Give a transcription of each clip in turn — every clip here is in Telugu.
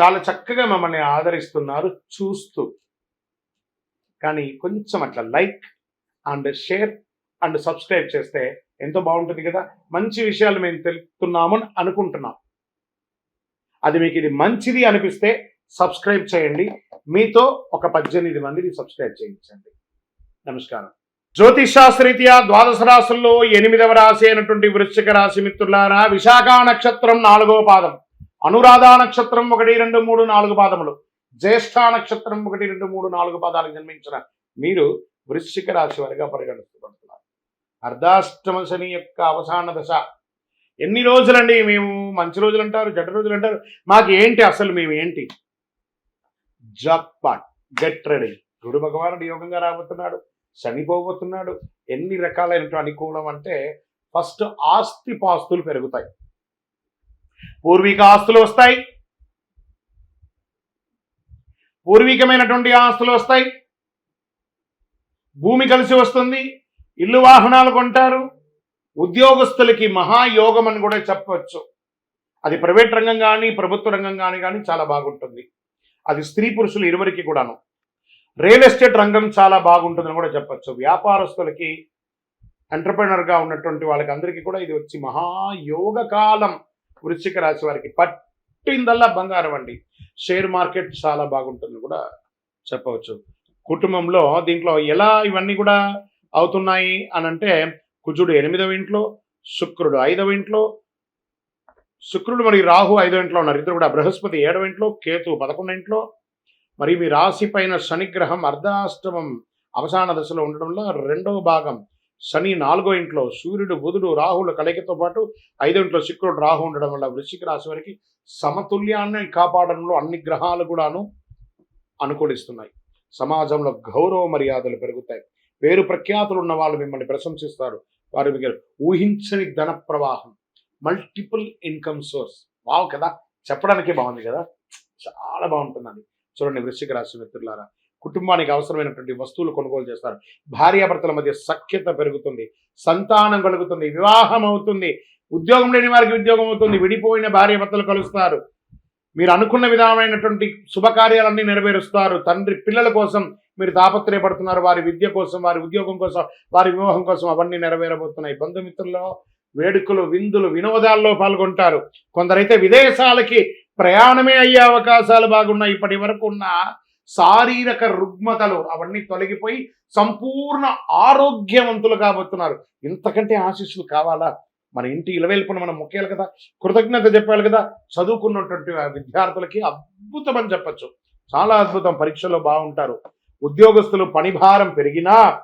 చాలా చక్కగా మమ్మల్ని ఆదరిస్తున్నారు చూస్తూ. కానీ కొంచెం అట్లా like and share and subscribe చేస్తే ఎంతో బాగుంటుంది కదా. మంచి విషయాలు మేము తెలుపుతున్నాము అని అనుకుంటున్నాం. అది మీకు ఇది మంచిది అనిపిస్తే సబ్స్క్రైబ్ చేయండి. మీతో ఒక పద్దెనిమిది మందిని సబ్స్క్రైబ్ చేయించండి. నమస్కారం. జ్యోతిష్ ద్వాదశ రాశుల్లో ఎనిమిదవ రాశి అయినటువంటి వృశ్చిక రాశి మిత్రులారా విశాఖ నక్షత్రం నాలుగవ పాదం. అనురాధ నక్షత్రం ఒకటి రెండు మూడు నాలుగు పాదములు. జ్యేష్ఠ నక్షత్రం ఒకటి రెండు మూడు నాలుగు పాదాలకు జన్మించిన మీరు వృశ్చిక రాశి వారిగా పరిగణించబడుతున్నారు. అర్ధాష్టమ శని యొక్క అవసాన దశ. ఎన్ని రోజులండి? మేము మంచి రోజులు అంటారు జట రోజులు అంటారు మాకు ఏంటి అసలు మేము ఏంటి జాక్పాట్ గెట్ రెడీ. గురు భగవానుడు యోగంగా రాబోతున్నాడు చనిపోబోతున్నాడు ఎన్ని రకాలైనటువంటి అనుకూలం అంటే ఫస్ట్ ఆస్తి పాస్తులు పెరుగుతాయి. పూర్వీక ఆస్తులు వస్తాయి. పూర్వీకమైనటువంటి ఆస్తులు వస్తాయి. భూమి కలిసి వస్తుంది. ఇల్లు వాహనాలు కొంటారు. ఉద్యోగస్తులకి మహాయోగం అని కూడా చెప్పవచ్చు. అది ప్రైవేట్ రంగం కానీ ప్రభుత్వ రంగం కానీ కానీ చాలా బాగుంటుంది. అది స్త్రీ పురుషులు ఇరువురికి కూడాను. రియల్ ఎస్టేట్ రంగం చాలా బాగుంటుందని కూడా చెప్పచ్చు. వ్యాపారస్తులకి ఎంటర్ప్రినర్గా ఉన్నటువంటి వాళ్ళకి అందరికీ కూడా ఇది వచ్చి మహాయోగ కాలం. వృశ్చిక రాశి వారికి పట్టిందల్లా బంగారం అండి. షేర్ మార్కెట్ చాలా బాగుంటుంది కూడా చెప్పవచ్చు. కుటుంబంలో దీంట్లో ఎలా ఇవన్నీ కూడా అవుతున్నాయి అని అంటే కుజుడు ఎనిమిదవ ఇంట్లో శుక్రుడు ఐదవ ఇంట్లో శుక్రుడు మరి రాహు ఐదవ ఇంట్లో ఉన్నారు. ఇద్దరు కూడా బృహస్పతి ఏడవ ఇంట్లో కేతు పదకొండు ఇంట్లో. మరి మీ రాశి పైన శనిగ్రహం అర్ధాష్టమం అవసాన దశలో ఉండడంలో రెండవ భాగం శని నాలుగో ఇంట్లో సూర్యుడు బుధుడు రాహుల కలయికతో పాటు ఐదో ఇంట్లో శుక్రుడు రాహు ఉండడం వల్ల వృశ్చిక రాశి వారికి సమతుల్యాన్ని కాపాడడంలో అన్ని గ్రహాలు కూడాను అనుకూలిస్తున్నాయి. సమాజంలో గౌరవ మర్యాదలు పెరుగుతాయి. పేరు ప్రఖ్యాతులు ఉన్న వాళ్ళు మిమ్మల్ని ప్రశంసిస్తారు. వారి దగ్గర ఊహించని ధన ప్రవాహం మల్టిపుల్ ఇన్కమ్ సోర్స్ వావ్ కదా! చెప్పడానికి బాగుంది కదా! చాలా బాగుంటుందండి. చూడండి వృశ్చిక రాశి మిత్రులారా కుటుంబానికి అవసరమైనటువంటి వస్తువులు కొనుగోలు చేస్తారు. భార్యాభర్తల మధ్య సఖ్యత పెరుగుతుంది. సంతానం కలుగుతుంది. వివాహం అవుతుంది. ఉద్యోగం లేని వారికి ఉద్యోగం అవుతుంది. విడిపోయిన భార్యాభర్తలు కలుస్తారు. మీరు అనుకున్న విధమైనటువంటి శుభకార్యాలన్నీ నెరవేరుస్తారు. తండ్రి పిల్లల కోసం మీరు తాపత్రయపడుతున్నారు. వారి విద్య కోసం వారి ఉద్యోగం కోసం వారి వివాహం కోసం అవన్నీ నెరవేరబోతున్నాయి. బంధుమిత్రుల్లో వేడుకలు విందులు వినోదాల్లో పాల్గొంటారు. కొందరైతే విదేశాలకి ప్రయాణమే అయ్యే అవకాశాలు బాగున్నాయి. ఇప్పటి వరకు ఉన్న శారీరక రుగ్మతలు అవన్నీ తొలగిపోయి సంపూర్ణ ఆరోగ్యవంతులు కాబోతున్నారు ఇంతకంటే ఆశీస్సులు కావాలా? మన ఇంటి ఇలవేల్పున మనం మొక్కేయాలి కదా? కృతజ్ఞత చెప్పాలి కదా? చదువుకున్నటువంటి విద్యార్థులకి అద్భుతం అని చెప్పచ్చు. చాలా అద్భుతం. పరీక్షలో బాగుంటారు. ఉద్యోగస్తులు పనిభారం పెరిగినా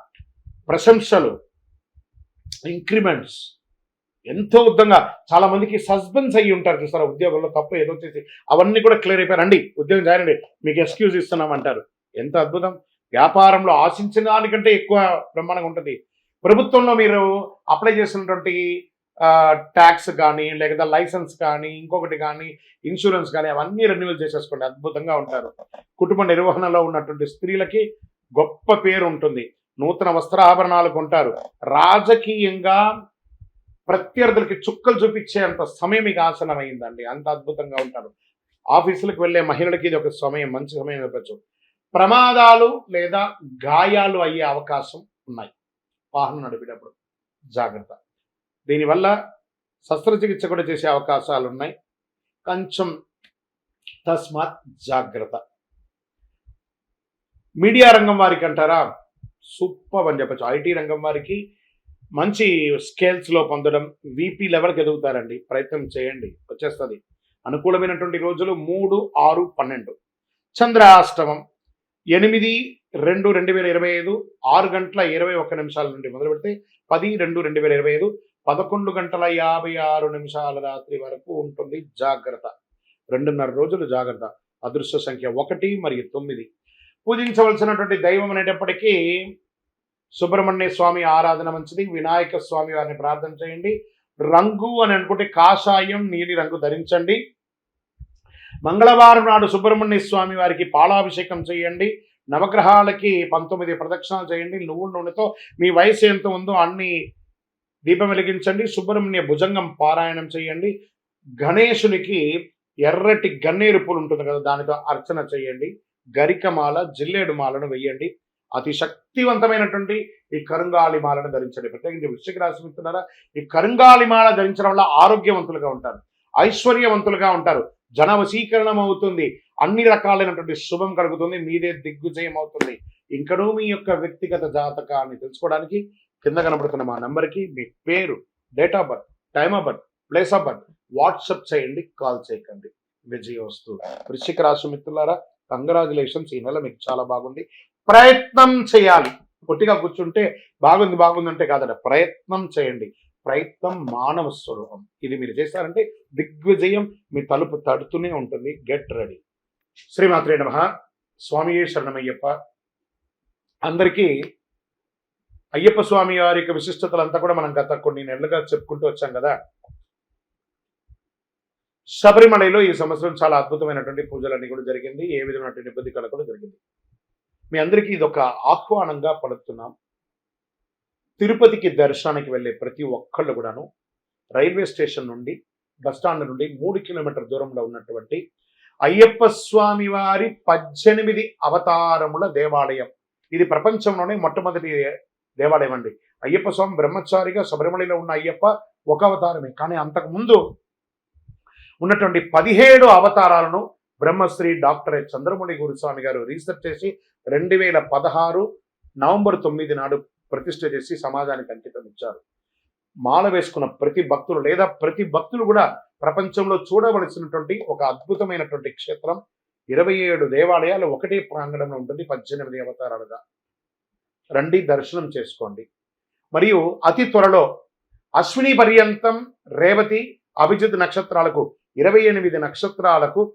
ప్రశంసలు ఇంక్రిమెంట్స్ ఎంతో ఉద్దంగా చాలా మందికి సస్పెన్స్ అయ్యి ఉంటారు చూస్తారా ఉద్యోగంలో తప్పు ఏదో చేసి అవన్నీ కూడా క్లియర్ అయిపోయారు అండి ఉద్యోగం చేయండి మీకు ఎక్స్క్యూజ్ ఇస్తున్నాం అంటారు. ఎంత అద్భుతం. వ్యాపారంలో ఆశించిన దానికంటే ఎక్కువ బ్రహ్మాండంగా ఉంటుంది. ప్రభుత్వంలో మీరు అప్లై చేసినటువంటి ట్యాక్స్ కానీ లేకపోతే లైసెన్స్ కానీ ఇంకొకటి కానీ ఇన్సూరెన్స్ కానీ అవన్నీ రెన్యువల్ చేసేసుకోండి. అద్భుతంగా ఉంటారు. కుటుంబ నిర్వహణలో ఉన్నటువంటి స్త్రీలకి గొప్ప పేరు ఉంటుంది. నూతన వస్త్రాభరణాలు కొంటారు. రాజకీయంగా ప్రత్యర్థులకి చుక్కలు చూపించేంత సమయం మీకు ఆసనమైందండి అంత అద్భుతంగా ఉంటారు. ఆఫీసులకు వెళ్ళే మహిళలకి ఇది ఒక సమయం మంచి సమయం చెప్పచ్చు. ప్రమాదాలు లేదా గాయాలు అయ్యే అవకాశం ఉన్నాయి. వాహనం నడిపేటప్పుడు. జాగ్రత్త. దీనివల్ల శస్త్రచికిత్స కూడా చేసే అవకాశాలు ఉన్నాయి. కొంచెం తస్మాత్ జాగ్రత్త. మీడియా రంగం వారికి అంటారా? సూపర్ అని చెప్పచ్చు. ఐటీ రంగం వారికి మంచి స్కేల్స్లో పొందడం వీపీ లెవెల్కి ఎదుగుతారండి. ప్రయత్నం చేయండి. వచ్చేస్తుంది. అనుకూలమైనటువంటి రోజులు మూడు ఆరు పన్నెండు. చంద్రాష్టమం ఎనిమిది రెండు రెండు వేల ఇరవై ఐదు ఆరు గంటల ఇరవై ఒక్క నిమిషాల నుండి మొదలు పెడితే పది రెండు రెండు వేల ఇరవై ఐదు పదకొండు గంటల యాభై ఆరు నిమిషాల రాత్రి వరకు ఉంటుంది జాగ్రత్త. రెండున్నర రోజులు జాగ్రత్త. అదృశ్య సంఖ్య ఒకటి మరియు తొమ్మిది. పూజించవలసినటువంటి దైవం అనేటప్పటికీ సుబ్రహ్మణ్య స్వామి ఆరాధన మంచిది. వినాయక స్వామి వారిని ప్రార్థన చేయండి. రంగు అని అనుకుంటే కాషాయం నీలి రంగు ధరించండి. మంగళవారం నాడు సుబ్రహ్మణ్య స్వామి వారికి పాలాభిషేకం చేయండి. నవగ్రహాలకి పంతొమ్మిది ప్రదక్షిణాలు చేయండి. నువ్వుల నూనెతో మీ వయసు ఎంత ఉందో అన్ని దీపం వెలిగించండి. సుబ్రహ్మణ్య భుజంగం పారాయణం చేయండి. గణేశునికి ఎర్రటి గన్నేరు పూలు ఉంటుంది కదా దానితో అర్చన చేయండి. గరికమాల జిల్లేడు మాలను వెయ్యండి అతి శక్తివంతమైనటువంటి ఈ కరుంగాలిమాలను ధరించండి. ప్రత్యేకించి వృశ్చిక రాశి మిత్రులారా ఈ కరుంగాలిమాల ధరించడం వల్ల ఆరోగ్యవంతులుగా ఉంటారు ఐశ్వర్యవంతులుగా ఉంటారు జన వశీకరణం అవుతుంది అన్ని రకాలైనటువంటి శుభం కలుగుతుంది మీదే దిగ్విజయం అవుతుంది. ఇంకనూ మీ యొక్క వ్యక్తిగత జాతకాన్ని తెలుసుకోవడానికి కింద కనబడుతున్న మా నంబర్కి మీ పేరు date of birth time of birth place of birth WhatsApp చేయండి కాల్ చేయకండి. విజయ వస్తు వృశ్చిక రాశి మిత్రులారా కంగ్రాచులేషన్స్ ఈ నెల మీకు చాలా బాగుంది. ప్రయత్నం చేయాలి. పొట్టిగా కూర్చుంటే బాగుంది బాగుంది అంటే కాదట. ప్రయత్నం చేయండి. ప్రయత్నం మానవ స్వరూపం. ఇది మీరు చేస్తారంటే దిగ్విజయం మీ తలుపు తడుతూనే ఉంటుంది. Get ready. శ్రీమాత్రే నమ. స్వామి శరణమయ్యప్ప. అందరికీ అయ్యప్ప స్వామి వారి యొక్క విశిష్టతలంతా కూడా మనం గత కొన్ని నెలలుగా చెప్పుకుంటూ వచ్చాం కదా. శబరిమలలో ఈ సంవత్సరం చాలా అద్భుతమైనటువంటి పూజలన్నీ కూడా జరిగింది. ఏ విధమైనటువంటి ఇబ్బంది కల కూడా జరిగింది మీ అందరికీ ఇది ఒక ఆహ్వానంగా పడుతున్నాం తిరుపతికి దర్శనానికి వెళ్ళే ప్రతి ఒక్కళ్ళు కూడాను రైల్వే స్టేషన్ నుండి బస్టాండ్ నుండి మూడు కిలోమీటర్ దూరంలో ఉన్నటువంటి అయ్యప్ప స్వామి వారి పద్దెనిమిది అవతారముల దేవాలయం. ఇది ప్రపంచంలోనే మొట్టమొదటి దేవాలయం అండి. అయ్యప్ప స్వామి బ్రహ్మచారిగా శబరిమలలో ఉన్న అయ్యప్ప ఒక అవతారమే. కానీ అంతకు ముందు ఉన్నటువంటి పదిహేడు అవతారాలను బ్రహ్మశ్రీ డాక్టర్ చంద్రమణి గురుస్వామి గారు రీసెర్చ్ చేసి రెండు వేల పదహారు నవంబర్ తొమ్మిది నాడు ప్రతిష్ట చేసి సమాజానికి అంకితం ఇచ్చారు. మాల వేసుకున్న ప్రతి భక్తులు లేదా ప్రతి భక్తులు కూడా ప్రపంచంలో చూడవలసినటువంటి ఒక అద్భుతమైనటువంటి క్షేత్రం. ఇరవై ఏడు దేవాలయాలు ఒకటే ప్రాంగణంలో ఉంటుంది పద్దెనిమిది అవతారాలుగా. రండి దర్శనం చేసుకోండి. మరియు అతి త్వరలో అశ్విని పర్యంతం రేవతి అభిజిత్ నక్షత్రాలకు ఇరవై ఎనిమిది నక్షత్రాలకు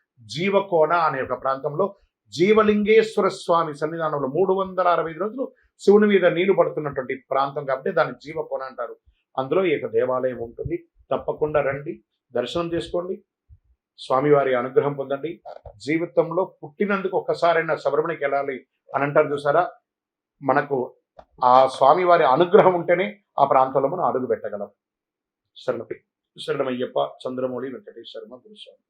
జీవకోణ అనే ఒక ప్రాంతంలో జీవలింగేశ్వర స్వామి సన్నిధానంలో మూడు వందల అరవై రోజులు శివుని మీద నీళ్ళు పడుతున్నటువంటి ప్రాంతం కాబట్టి దాన్ని జీవకోణ అంటారు. అందులో ఈ యొక్క దేవాలయం ఉంటుంది. తప్పకుండా రండి దర్శనం చేసుకోండి స్వామివారి అనుగ్రహం పొందండి. జీవితంలో పుట్టినందుకు ఒక్కసారైనా శబరిమణికి వెళ్ళాలి అని అంటారు చూసారా? మనకు ఆ స్వామివారి అనుగ్రహం ఉంటేనే ఆ ప్రాంతంలో మనం అడుగు పెట్టగలం శరణపి శరణమయ్యప్ప చంద్రమౌళి వెంకటేశ్వరమ గురుస్వామి